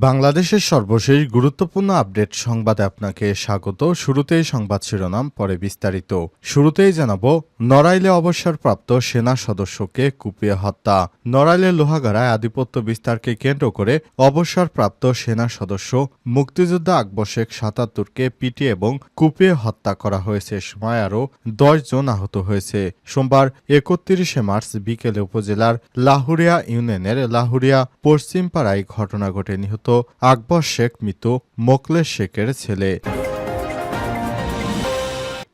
বাংলাদেশের সর্বশেষ গুরুত্বপূর্ণ আপডেট সংবাদে আপনাকে স্বাগত। শুরুতেই সংবাদ শিরোনাম, পরে বিস্তারিত। শুরুতেই জানাব, নড়াইলে অবসরপ্রাপ্ত সেনা সদস্যকে কুপিয়ে হত্যা। নড়াইলে লোহাগাড়ায় আধিপত্য বিস্তারকে কেন্দ্র করে অবসরপ্রাপ্ত সেনা সদস্য মুক্তিযোদ্ধা আকবর শেখ সাতাত্তরকে পিটিয়ে এবং কুপিয়ে হত্যা করা হয়েছে সময় আরও দশ জন আহত হয়েছে। সোমবার একত্রিশে মার্চ বিকেলে উপজেলার লাহুরিয়া ইউনিয়নের লাহুরিয়া পশ্চিমপাড়ায় ঘটনা ঘটে। নিহত আকবর শেখ মৃত মোকলে শেখের ছেলে।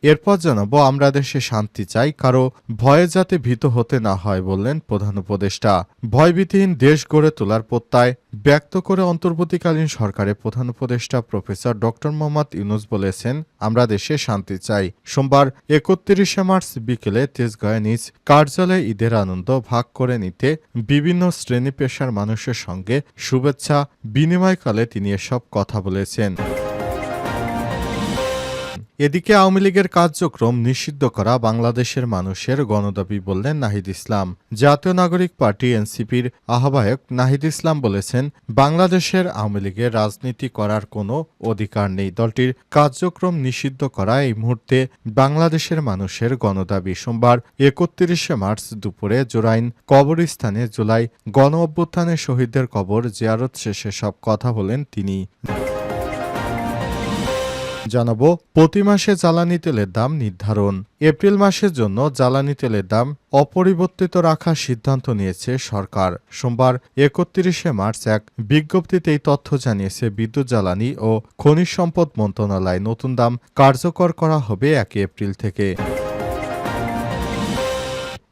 এরপর জানাব, আমরা দেশে শান্তি চাই, কারও ভয়ে যাতে ভীত হতে না হয় বললেন প্রধান উপদেষ্টা। ভয়ভীতিহীন দেশ গড়ে তোলার প্রত্যয় ব্যক্ত করে অন্তর্বর্তীকালীন সরকারের প্রধান উপদেষ্টা প্রফেসর ডক্টর মোহাম্মদ ইউনুস বলেছেন, আমরা দেশে শান্তি চাই। সোমবার একত্রিশে মার্চ বিকেলে তেজগাঁয়ে নিজ কার্যালয়ে ঈদের আনন্দ ভাগ করে নিতে বিভিন্ন শ্রেণি পেশার মানুষের সঙ্গে শুভেচ্ছা বিনিময়কালে তিনি এসব কথা বলেছেন। এদিকে আওয়ামী লীগের কার্যক্রম নিষিদ্ধ করা বাংলাদেশের মানুষের গণদাবি বললেন নাহিদ ইসলাম। জাতীয় নাগরিক পার্টি এনসিপির আহ্বায়ক নাহিদ ইসলাম বলেছেন, বাংলাদেশের আওয়ামী লীগের রাজনীতি করার কোনো অধিকার নেই। দলটির কার্যক্রম নিষিদ্ধ করা এই মুহূর্তে বাংলাদেশের মানুষের গণদাবি। সোমবার একত্রিশে মার্চ দুপুরে জোরাইন কবরস্থানে জুলাই গণ অভ্যুত্থানে শহীদদের কবর জিয়ারত শেষে সব কথা বলেন তিনি। জানাব, প্রতি মাসে জ্বালানি তেলের দাম নির্ধারণ। এপ্রিল মাসের জন্য জ্বালানি তেলের দাম অপরিবর্তিত রাখার সিদ্ধান্ত নিয়েছে সরকার। সোমবার, একত্রিশে মার্চ এক বিজ্ঞপ্তিতে এই তথ্য জানিয়েছে বিদ্যুৎ জ্বালানি ও খনিজ সম্পদ মন্ত্রণালয়। নতুন দাম কার্যকর করা হবে এক এপ্রিল থেকে।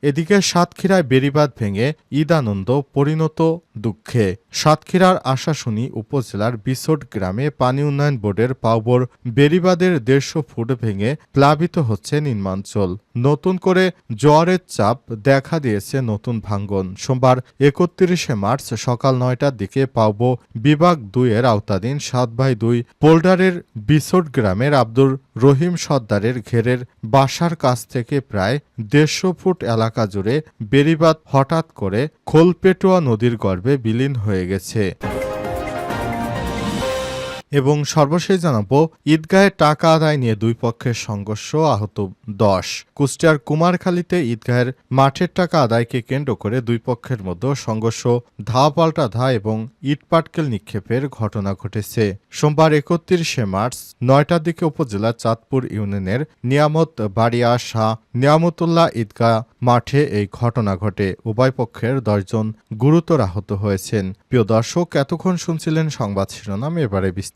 এদিকে সাতক্ষীরায় বেড়িবাঁধ ভেঙে ঈদানন্দ পরিণত দুঃখে। সাতক্ষীরার আশাশুনি উপজেলার বিসোট গ্রামে পানি উন্নয়ন বোর্ডের পাওবর বেড়িবাঁধের দেড়শো ফুট ভেঙে প্লাবিত হচ্ছে নির্মাঞ্চল নতুন করে জোয়ারের চাপ দেখা দিয়েছে নতুন ভাঙ্গন। সোমবার একত্রিশে মার্চ সকাল নয়টার দিকে পাওব বিভাগ দুইয়ের আওতাধীন সাত বাই দুই পোল্ডারের বিসোট গ্রামের আব্দুর রহিম সর্দারের ঘেরের বাসার কাছ থেকে প্রায় দেড়শো ফুট এলাকা জুড়ে বেড়িবাঁধ হঠাৎ করে খোলপেটুয়া নদীর গর্ভে বিলীন হয়ে গেছে। এবং সর্বশেষ জানাব, ঈদগাহে টাকা আদায় নিয়ে দুই পক্ষের সংঘর্ষ আহত দশ। কুষ্টিয়ার কুমারখালীতে ঈদগাহের মাঠের টাকা আদায়কে কেন্দ্র করে দুই পক্ষের মধ্যে সংঘর্ষ ধা পাল্টা ধা এবং ইটপাটকেল নিক্ষেপের ঘটনা ঘটেছে। সোমবার একত্রিশে মার্চ, নয়টার দিকে উপজেলা চাঁদপুর ইউনিয়নের নিয়ামত বাড়িয়া শাহ নিয়ামতুল্লাহ ঈদগাহ মাঠে এই ঘটনা ঘটে। উভয় পক্ষের দশজন গুরুতর আহত হয়েছেন। প্রিয় দর্শক, এতক্ষণ শুনছিলেন সংবাদ শিরোনাম, এবারে বিস্তারিত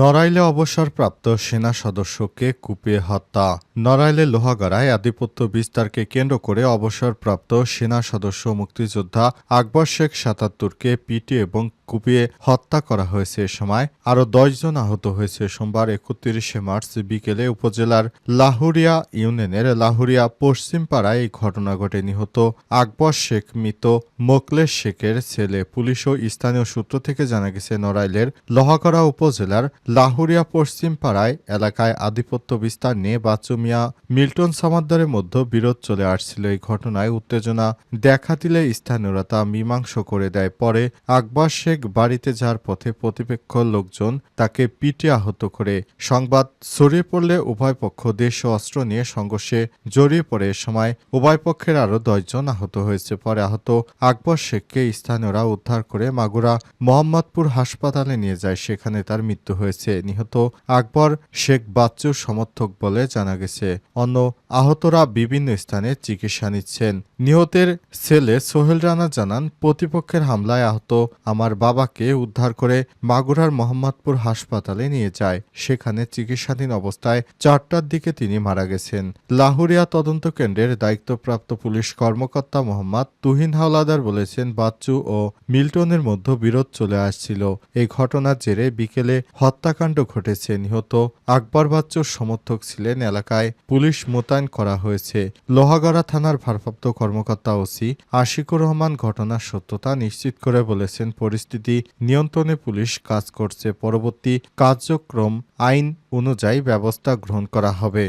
নড়াইলে অবসরপ্রাপ্ত সেনা সদস্যকে কুপিয়ে হত্যা। নড়াইলে লোহাগড়ায় আধিপত্য বিস্তারকে কেন্দ্র করে অবসরপ্রাপ্ত সেনা সদস্য, মুক্তিযোদ্ধা আকবর শেখ সাতাত্তরকে পিটি এবং কুপিয়ে হত্যা করা হয়েছে এ সময়। আরও জন আহত হয়েছে সোমবার, একত্রিশে মার্চ বিকেলে উপজেলার লাহুরিয়া ইউনিয়নের লাহুরিয়া পশ্চিম পাড়ায় এই ঘটনা ঘটে। নিহত আকবর শেখ, মৃত মোকলেশ শেখের ছেলে, পুলিশ ও স্থানীয় সূত্র থেকে জানা গেছে, নড়াইলের লহাকড়া উপজেলার লাহুরিয়া পশ্চিম পাড়ায় এলাকায় আধিপত্য বিস্তার নিয়ে বাচ্চু মিয়া মিল্টন সামাদ্দারের মধ্যে বিরোধ চলে আসছিল। এই ঘটনায় উত্তেজনা দেখা দিলে স্থানীয়রা তা মীমাংস করে দেয়। পরে আকবর শেখ বাড়িতে যাওয়ার পথে প্রতিপক্ষ লোকজন তাকে পিটে আহত করে। সংবাদ, ছড়িয়ে পড়লে উভয় পক্ষ দেশ অস্ত্র নিয়ে সংঘর্ষে জড়িয়ে পড়ে। সময় উভয় পক্ষের আরও দশজন আহত হয়েছে। পরে আহত আকবর শেখকে স্থানীয়রা উদ্ধার করে মাগুরা মোহাম্মদপুর হাসপাতালে নিয়ে যায়। সেখানে তার মৃত্যু হয়েছে। নিহত আকবর শেখ বাচ্চুর সমর্থক বলে জানা গেছে। অন্য আহতরা বিভিন্ন স্থানে চিকিৎসা নিচ্ছেন। নিহতের ছেলে সোহেল রানা জানান, প্রতিপক্ষের হামলায় আহত আমার বাবা বাবাকে উদ্ধার করে মাগুরার মোহাম্মদপুর হাসপাতালে নিয়ে যায়। সেখানে চিকিৎসাধীন অবস্থায় চারটার দিকে তিনি মারা গেছেন। লাহুরিয়া তদন্ত কেন্দ্রের দায়িত্বপ্রাপ্ত পুলিশ কর্মকর্তা মোহাম্মদ তুহিন হাওলাদার বলেছেন, বাচ্চু ও মিল্টনের মধ্যে বিরোধ চলে আসছিল। এই ঘটনার জেরে বিকেলে হত্যাকাণ্ড ঘটেছে। নিহত আকবর বাচ্চুর সমর্থক ছিলেন এলাকায় পুলিশ মোতায়েন করা হয়েছে। লোহাগড়া থানার ভারপ্রাপ্ত কর্মকর্তা ওসি আশিকুর রহমান ঘটনার সত্যতা নিশ্চিত করে বলেছেন, পরিস্থিতি নিয়ন্ত্রণে পুলিশ কাজ করছে। পরবর্তী কার্যক্রম আইন অনুযায়ী ব্যবস্থা গ্রহণ করা হবে।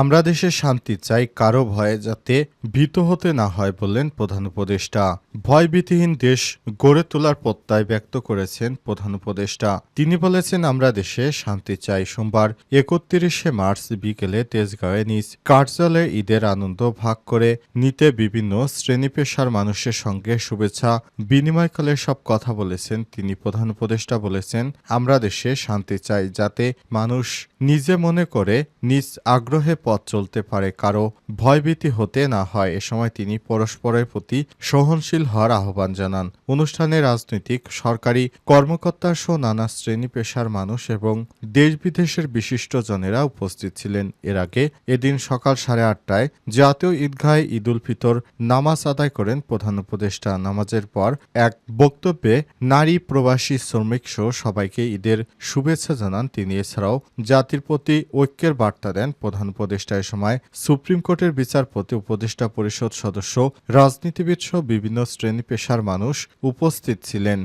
আমরা দেশে শান্তি চাই, কারও ভয়ে যাতে ভীত হতে না হয় বললেন প্রধান উপদেষ্টা। ভয়ভীতিহীন দেশ গড়ে তোলার প্রত্যয় ব্যক্ত করেছেন প্রধান উপদেষ্টা। তিনি বলেছেন, আমরা দেশে শান্তি চাই। সোমবার একত্রিশে মার্চ বিকেলে তেজগাঁওয়ে নিজ কার্যালয়ে ঈদের আনন্দ ভাগ করে নিতে বিভিন্ন শ্রেণি পেশার মানুষের সঙ্গে শুভেচ্ছা বিনিময়কালে সব কথা বলেছেন তিনি। প্রধান উপদেষ্টা বলেছেন, আমরা দেশে শান্তি চাই যাতে মানুষ নিজে মনে করে, নিজ আগ্রহে পথ চলতে পারে, কারও ভয়ভীতি হতে না হয়। এ সময় তিনি পরস্পরের প্রতি সহনশীল হওয়ার আহ্বান জানান। অনুষ্ঠানে রাজনৈতিক, সরকারি কর্মকর্তা সহ নানা শ্রেণি পেশার মানুষ এবং দেশ বিদেশের বিশিষ্টজনেরা উপস্থিত ছিলেন। এর আগে এদিন সকাল সাড়ে আটটায় জাতীয় ঈদগাহে ঈদুল ফিতর নামাজ আদায় করেন প্রধান উপদেষ্টা। নামাজের পর এক বক্তব্যে নারী প্রবাসী শ্রমিক সহ সবাইকে ঈদের শুভেচ্ছা জানান তিনি। এছাড়াও জাতির প্রতি ঐক্যের বার্তা দেন প্রধান উপদেষ্টা। এ সময় সুপ্রিম কোর্টের বিচারপতি, উপদেষ্টা পরিষদ সদস্য, রাজনীতিবিদ সহ বিভিন্ন শ্রেণি পেশার মানুষ উপস্থিত ছিলেন।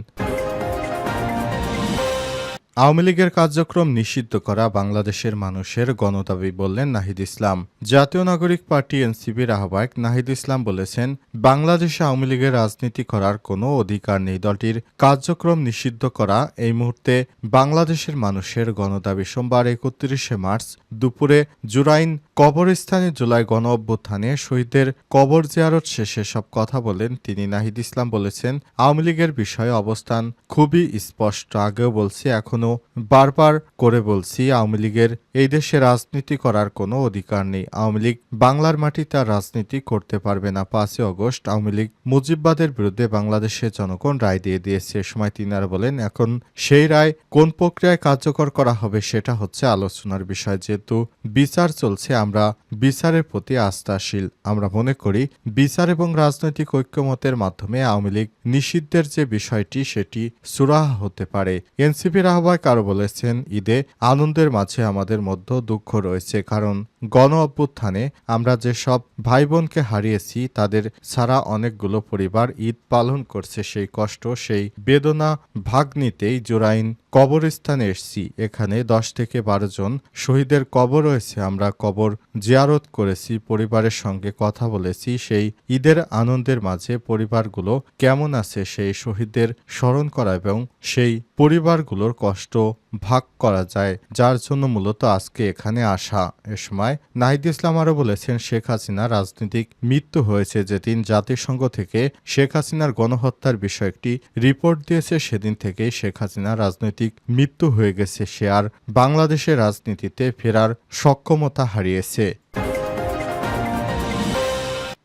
আওয়ামী লীগের কার্যক্রম নিষিদ্ধ করা বাংলাদেশের মানুষের গণদাবি বললেন নাহিদ ইসলাম। জাতীয় নাগরিক পার্টি এনসিপির আহ্বায়ক নাহিদ ইসলাম বলেছেন, বাংলাদেশে আওয়ামী লীগের রাজনীতি করার কোনো অধিকার নেই। দলটির কার্যক্রম নিষিদ্ধ করা এই মুহূর্তে বাংলাদেশের মানুষের গণদাবি। সোমবার একত্রিশে মার্চ দুপুরে জুরাইন কবরস্থানে জুলাই গণ অভ্যুত্থানে শহীদদের কবর জিয়ারত শেষে সব কথা বলেন তিনি। নাহিদ ইসলাম বলেছেন, আওয়ামী লীগের বিষয়ে অবস্থান খুবই স্পষ্ট। আগেও বলছি এখনও বারবার করে বলছি, আওয়ামী লীগের এই দেশে রাজনীতি করার কোনো অধিকার নেই। আওয়ামী লীগ বাংলার মাটিতে তার রাজনীতি করতে পারবে না। পাঁচই অগস্ট আওয়ামী লীগ মুজিববাদের বিরুদ্ধে বাংলাদেশের জনগণ রায় দিয়ে দিয়েছে। এ সময় তিনি আর বলেন, এখন সেই রায় কোন প্রক্রিয়ায় কার্যকর করা হবে সেটা হচ্ছে আলোচনার বিষয়। যেহেতু বিচার চলছে, আমরা বিচারের প্রতি আস্থাশীল। আমরা মনে করি, বিচার এবং রাজনৈতিক ঐক্যমতের মাধ্যমে আওয়ামী লীগ নিষিদ্ধের যে বিষয়টি, সেটি সুরাহা হতে পারে। এনসিপির আহ্বায়ক আরও বলেছেন ঈদে আনন্দের মাঝে আমাদের মধ্যে দুঃখ রয়েছে কারণ গণ অভ্যুত্থানে আমরা যে সব ভাই বোনকে হারিয়েছি, তাদের ছাড়া অনেকগুলো পরিবার ঈদ পালন করছে সেই কষ্ট, সেই বেদনা ভাগ নিতেই জোরাইন কবরস্থানে এসছি। এখানে দশ থেকে বারো জন শহীদের কবর রয়েছে, আমরা কবর জিয়ারত করেছি, পরিবারের সঙ্গে কথা বলেছি, সেই ঈদের আনন্দের মাঝে পরিবারগুলো কেমন আছে সেই শহীদদের স্মরণ করা এবং সেই পরিবারগুলোর কষ্ট ভাগ করা যায়, যার জন্য মূলত আজকে এখানে আসা। এ সময় নাহিদ ইসলাম আরও বলেছেন, শেখ হাসিনা রাজনৈতিক মৃত্যু হয়েছে যেদিন জাতিসংঘ থেকে শেখ হাসিনার গণহত্যার বিষয়ে একটি রিপোর্ট দিয়েছে, সেদিন থেকে শেখ হাসিনা রাজনৈতিক মৃত্যু হয়ে গেছে। সে আর বাংলাদেশের রাজনীতিতে ফেরার সক্ষমতা হারিয়েছে।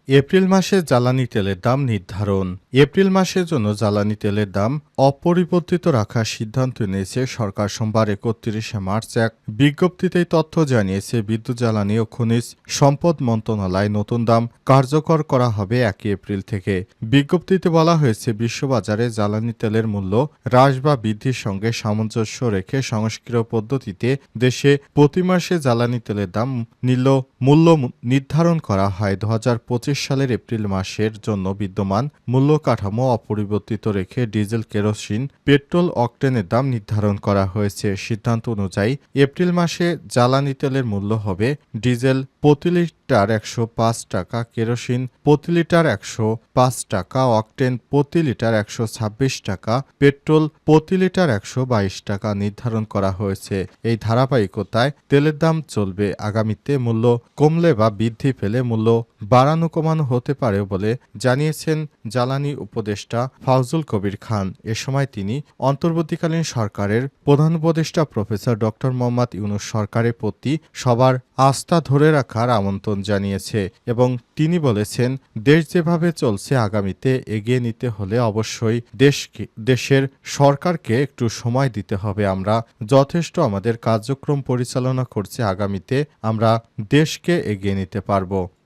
এপ্রিল মাসে জ্বালানি তেলের দাম নির্ধারণ। এপ্রিল মাসের জন্য জ্বালানি তেলের দাম অপরিবর্তিত রাখার সিদ্ধান্ত নিয়েছে সরকার সোমবার একত্রিশে মার্চ এক বিজ্ঞপ্তিতেই তথ্য জানিয়েছে। বিদ্যুৎ, জ্বালানি ও খনিজ সম্পদ মন্ত্রণালয় নতুন দাম কার্যকর করা হবে একই এপ্রিল থেকে। বিজ্ঞপ্তিতে বলা হয়েছে, বিশ্ববাজারে জ্বালানি তেলের মূল্য হ্রাস বা বৃদ্ধির সঙ্গে সামঞ্জস্য রেখে সংস্কৃত পদ্ধতিতে দেশে প্রতি মাসে জ্বালানি তেলের দাম নিল মূল্য নির্ধারণ করা হয়। দু হাজার পঁচিশ সালের এপ্রিল মাসের জন্য বিদ্যমান মূল্য কাঠামো অপরিবর্তিত রেখে ডিজেল কেরোসিন, পেট্রোল অকটেনের দাম নির্ধারণ করা হয়েছে। সিদ্ধান্ত অনুযায়ী, এপ্রিল মাসে জ্বালানি তেলের মূল্য হবে ডিজেল প্রতি লিটার একশো পাঁচ টাকা, কেরোসিন প্রতি লিটার একশো পাঁচ টাকা, অকটেন প্রতি লিটার একশো ছাব্বিশ টাকা, পেট্রোল প্রতি লিটার একশো বাইশ টাকা নির্ধারণ করা হয়েছে। এই ধারাবাহিকতায় তেলের দাম চলবে। আগামীতে মূল্য কমলে বা বৃদ্ধি পেলে মূল্য বাড়ানো কমানো হতে পারে বলে জানিয়েছেন জ্বালানি উপদেষ্টা ফাউজুল কবির খান। এ সময় তিনি অন্তর্বর্তীকালীন সরকারের প্রধান উপদেষ্টা প্রফেসর ডক্টর মোহাম্মদ ইউনুস সরকারের প্রতি সবার আস্থা ধরে রাখার আমন্ত্রণ জানিয়েছে এবং তিনি বলেছেন, দেশ যেভাবে চলছে আগামীতে এগিয়ে নিতে হলে অবশ্যই দেশকে, দেশের সরকারকে একটু সময় দিতে হবে। আমরা যথেষ্ট আমাদের কার্যক্রম পরিচালনা করছে, আগামীতে আমরা দেশকে এগিয়ে নিতে পারব।